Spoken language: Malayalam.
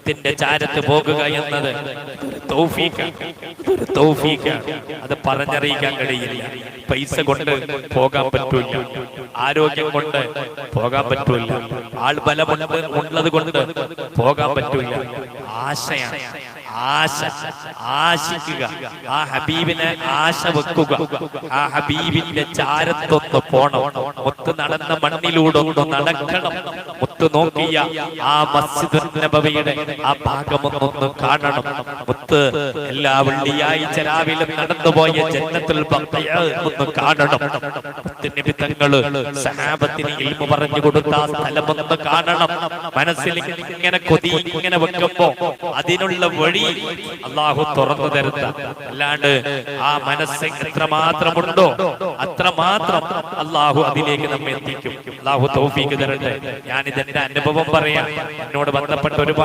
മുത്തിന്റെ ചാരത്ത് പോകുക എന്നത്. അത് പറഞ്ഞറിയിക്കാൻ കഴിയില്ല. പൈസ കൊണ്ട് പോകാൻ പറ്റൂല ആരോഗ്യം കൊണ്ട് പോകാൻ പറ്റൂല ആൾ ബലമുണ്ട് ഉള്ളത് കൊണ്ട് പോകാൻ പറ്റൂല ആശയാണ്. ആശ. ആശിക്കുക. ആ ഹബീബിനെ ആശ വെക്കുക. ആ ഹബീബിന്റെ ചാരത്തൊന്ന് പോണം. മുത്ത് നടന്ന മണ്ണിലൂടെ ഒന്ന് നടക്കണം. മുത്ത് നോക്കിയ ആ മസ്ജിദ് നബവിയുടെ ആ ഭാഗമൊന്നൊന്ന് കാണണം. മുത്ത് എല്ലാ വെള്ളിയാഴ്ച രാവിലെ നടന്നുപോയ ജന്നത്തുൽ ബഖയ ഒന്ന് കാണണം. മുത്ത് നബി തങ്ങൾ സഹാബത്തിന് ഇൽമു പറഞ്ഞു കൊടുത്ത ആ സ്ഥലമൊന്ന് കാണണം. മനസ്സിൽ ഇങ്ങനെ കൊതി ഇങ്ങനെ വെക്കുമ്പോ അതിനുള്ള വഴി അള്ളാഹു തുറന്നു തരുന്ന. അല്ലാണ്ട് ആ മനസ്സ് എത്രമാത്രമുണ്ടോ അത്രമാത്രം അള്ളാഹു അതിലേക്ക് നമ്മെ എത്തിക്കും. അള്ളാഹു തൗഫീക്ക് തരട്ടെ. ഞാനിതെന്റെ അനുഭവം പറയാം. എന്നോട് ബന്ധപ്പെട്ട ഒരുപാട്